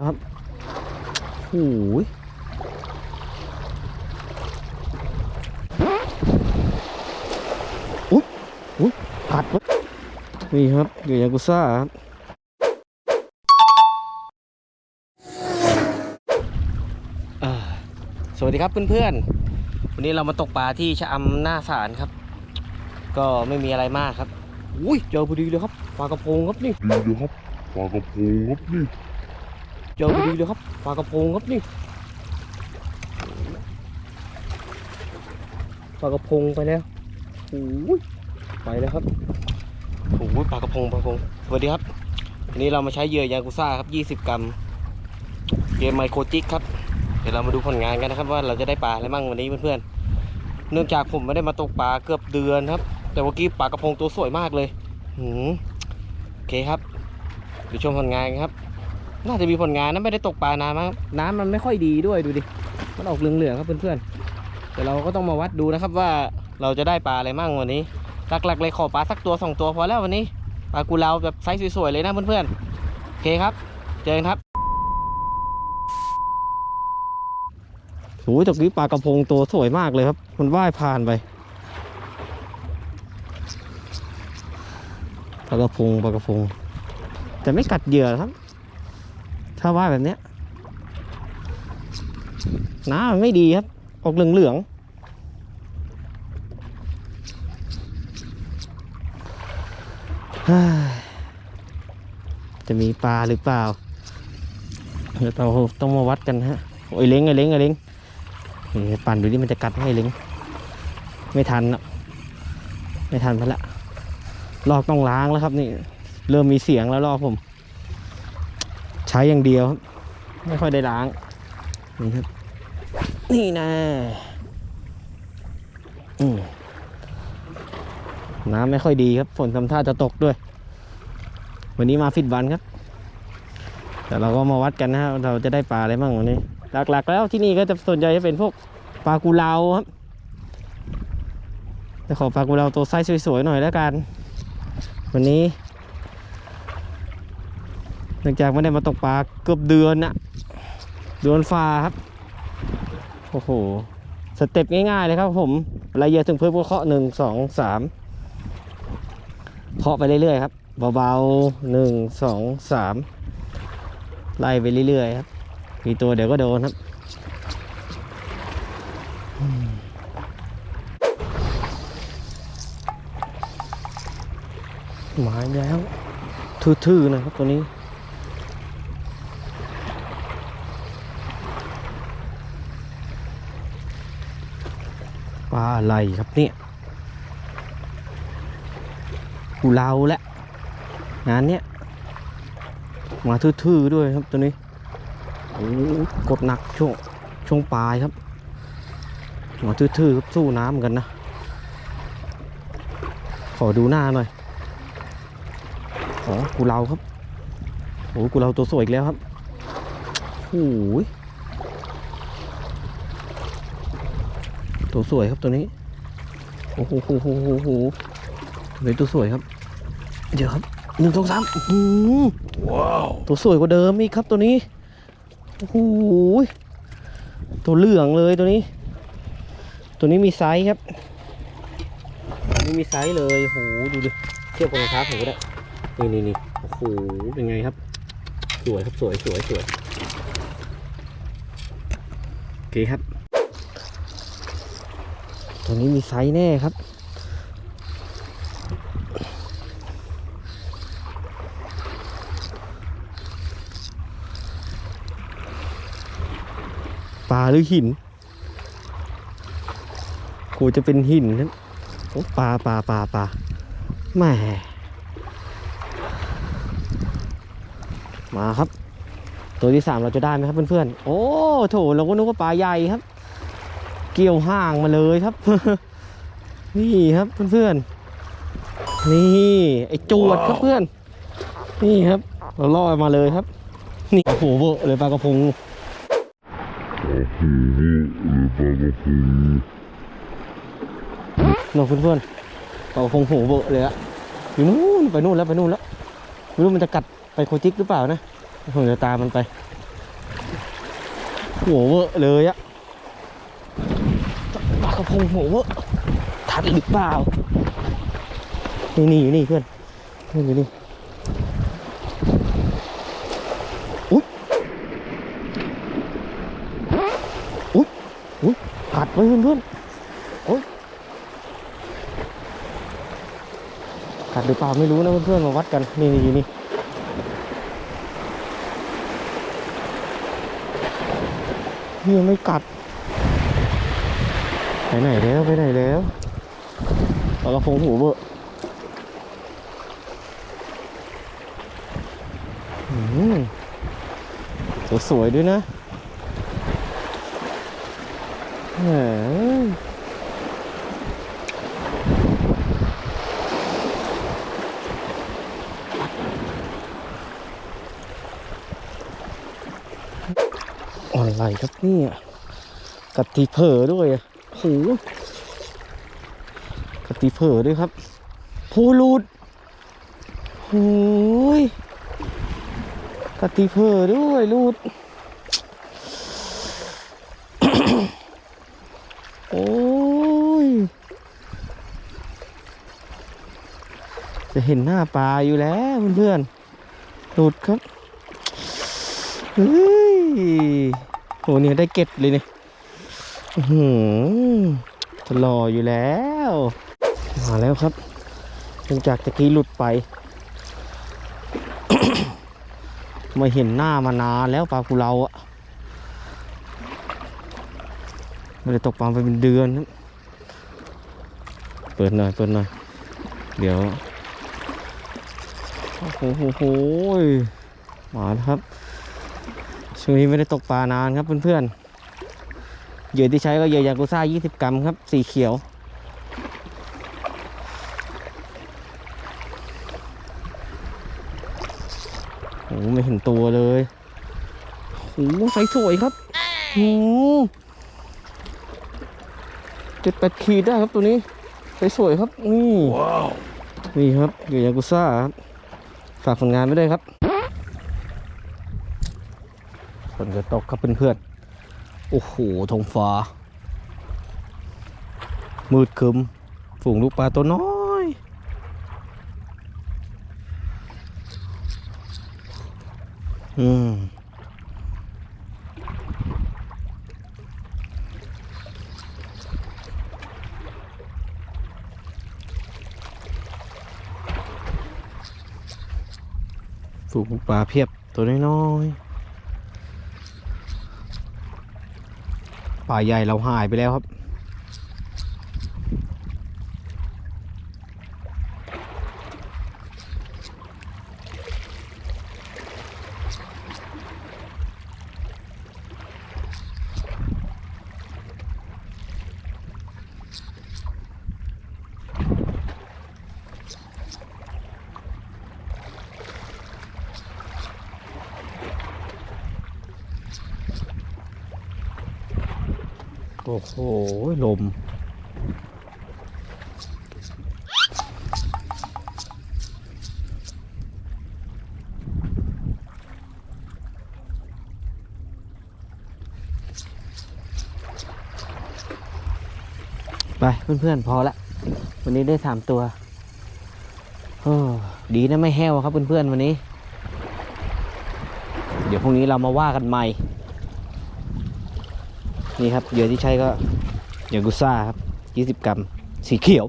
ครับโอ้ยอุ๊ยอุ๊ยกัดวะนี่ครับอยู่ยากุซ่าครับอ่าสวัสดีครับเพื่อนๆ วันนี้เรามาตกปลาที่ชะอำหน้าศาลครับ ก็ไม่มีอะไรมากครับ อุ้ยเจอพอดีเลยครับ ปลากระพงครับนี่ดีเลยครับ ปลากระพงครับนี่ เจอพอดีเลยครับปลากระพงครับนี่ปลากระพงไปแล้วโอ้ยไปแล้วครับโอ้ยปลากระพงปลากระพงสวัสดีครับวันนี้เรามาใช้เหยื่อยากุซ่าครับ 20 กรัมเกมไมโครจิกครับ เดี๋ยวเรามาดูผลงานกันนะครับว่าเราจะได้ปลาอะไรมั่งวันนี้เพื่อนๆ เนื่องจากผมไม่ได้มาตกปลาเกือบเดือนครับ แต่เมื่อกี้ปลากระพงตัวสวยมากเลยหืมโอเคครับเดี๋ยวชมผลงานกันครับ น่าจะมีผลงานนะไม่ได้ตกปลานานมากน้ำมันไม่ค่อยดีด้วยดูดิ มันออกเหลืองๆครับเพื่อนๆ แต่เราก็ต้องมาวัดดูนะครับว่าเราจะได้ปลาอะไรมั่งวันนี้ หลักๆเลยขอปลาสักตัวสองตัวพอแล้ววันนี้ ปลากูเลาแบบไซส์สวยๆเลยนะเพื่อนๆ โอเคครับ เจอกันครับโอ้ยตกนี้ปลากระพงตัวสวยมากเลยครับ มันว่ายผ่านไปปลากระพงปลากระพง แต่ไม่กัดเหยื่อครับ ถ้าว่ายแบบเนี้ยน้ำมันไม่ดีครับ ออกเหลืองๆเฮ้ยจะมีปลาหรือเปล่า เดี๋ยวเราต้องมาวัดกันฮะ โอ้ยเล้งไอ้เล้งไอ้เล้งปั่นดูดิมันจะกัดไหมเล้งไม่ทันอะไม่ทันพนละลอกต้องล้างแล้วครับนี่ เริ่มมีเสียงแล้วลอกผม ใช้อย่างเดียว ไม่ค่อยได้ล้าง นี่ครับ นี่นะน้ำไม่ค่อยดีครับ ฝนทำท่าจะตกด้วย วันนี้มาฟิตวันครับ แต่เราก็มาวัดกันนะครับเราจะได้ปลาอะไรบ้างวันนี้ หลักๆ แล้วที่นี่ก็จะส่วนใหญ่จะเป็นพวกปลากุเลาครับแต่ขอปลากุเลาตัวไซส์สวยๆหน่อยแล้วกัน วันนี้ หลังจากไม่ได้มาตกปลาเกือบเดือนน่ะเดือนฟ้าครับ โอ้โห สเต็ปง่ายๆเลยครับผมรายเยอะถึงเพิ่มก็เคาะหนึ่งสองสามเคาะไปเรื่อยๆครับเบาๆหนึ่งสองสามไล่ไปเรื่อยๆครับมีตัวเดี๋ยวก็โดนครับหมายแล้วทื่อๆนะครับตัวนี้ ปลาอะไรครับเนี่ยกูเลาและงานเนี้ยมาทื่อๆด้วยครับตัวนี้โอ้โหกดหนักช่วงช่วงปลายครับมาทื่อๆครับสู้น้ำกันนะ ขอดูหน้าหน่อยอ๋อกูเลาครับโอ้กูเลาตัวสวยอีกแล้วครับโอ้ย ตัวสวยครับตัวนี้ โอ้โหโหโหโหโหตัวนี้ตัวสวยครับ เดี๋ยวครับหนึ่งสองสามอื้อหือว้าว ตัวสวยกว่าเดิมอีกครับตัวนี้ โอ้โห ตัวเหลืองเลยตัวนี้ ตัวนี้มีไซส์ครับตัวนี้มีไซส์เลยโอ้โหดูดิ เทียบกับรองเท้าผมก็ได้ นี่นี่นี่โอ้โห เป็นไงครับ สวยครับ สวยสวยสวยโอเคครับ ตัวนี้มีไซส์แน่ครับ ปลาหรือหินกูจะเป็นหินนะโอ้ปลาปลาปลาปลาแหม่มาครับ ตัวที่สามเราจะได้ไหมครับเพื่อนๆ โอ้โถเราก็นึกว่าปลาใหญ่ครับ เกี่ยวห่างมาเลยครับ นี่ครับเพื่อนๆนี่ไอจวดครับเพื่อน นี่ครับเราล่อมาเลยครับ นี่โอ้โหเวอะเลยปลากระพงโอ้โหหรือปลากระพงเนาะเพื่อนๆปลากระพงโหเวอะเลยอะอยู่นู่นไปนู่นแล้วไปนู่นแล้วไม่รู้มันจะกัดไปโคจิกหรือเปล่านะผมจะตามมันไปโหเวอะเลยอะ ปลากระพงหัวเวอะทัดหรือเปล่า นี่นี่อยู่นี่เพื่อนนี่อยู่นี่อุ๊ยอุ๊ยอุ๊ยกัดไว้เพื่อนเพื่อนโอ๊ยกัดหรือเปล่าไม่รู้นะเพื่อนๆมาวัดกัน นี่นี่อยู่นี่นี่ยังไม่กัด ไปไหนแล้วไปไหนแล้วปลากระพงหูเบอะอืมสวยๆด้วยนะแหมอะไรครับเนี่ยกัดทีเผอด้วยอะ โหกัดทีเผอด้วยครับพูรูดโอ้ยกัดทีเผอด้วยรูดโอ้ย จะเห็นหน้าปลาอยู่แล้วเพื่อนๆหลุดครับเฮ้ยโหเนี่ยได้เก็ดเลยเนี่ย หือจะรออยู่แล้ว มาแล้วครับหลังจากตะกี้หลุดไปม่เห็นหน้ามานานแล้วปลากุเราอะไม่ได้ตกปลาไปเป็นเดือน เปิดหน่อย เปิดหน่อย เดี๋ยว โอ้โหโหโหมาแล้วครับ ช่วงนี้ไม่ได้ตกปลานานครับเพื่อนๆ เหยื่อที่ใช้ก็เหยื่อยากุซ่า 20 กรัมครับ สีเขียว โอ้โหไม่เห็นตัวเลยโอ้โหใสสวยครับโอ้โหเจ็ดแปดขีดได้ครับตัวนี้ ใสสวยครับ นี่นี่ครับเหยื่อยากุซ่าครับ ฝากผลงานไว้ด้วยครับ ฝนจะตกครับเพื่อนๆ โอ้โหท้องฟ้า มืดคึมฝูงลูกปลาตัวน้อย อืมฝูงลูกปลาเพียบตัวน้อยๆ ป่าใหญ่เราหายไปแล้วครับ อ้โหลม ไปเพื่อนๆ พอละ วันนี้ได้สามตัวโอ้ดีนะไม่แห้วครับเพื่อนๆ วันนี้ เดี๋ยวพรุ่งนี้เรามาว่ากันใหม่ นี่ครับเหยื่อที่ใช้ก็เหยื่อกุซ่าครับ 20 กรัม สีเขียว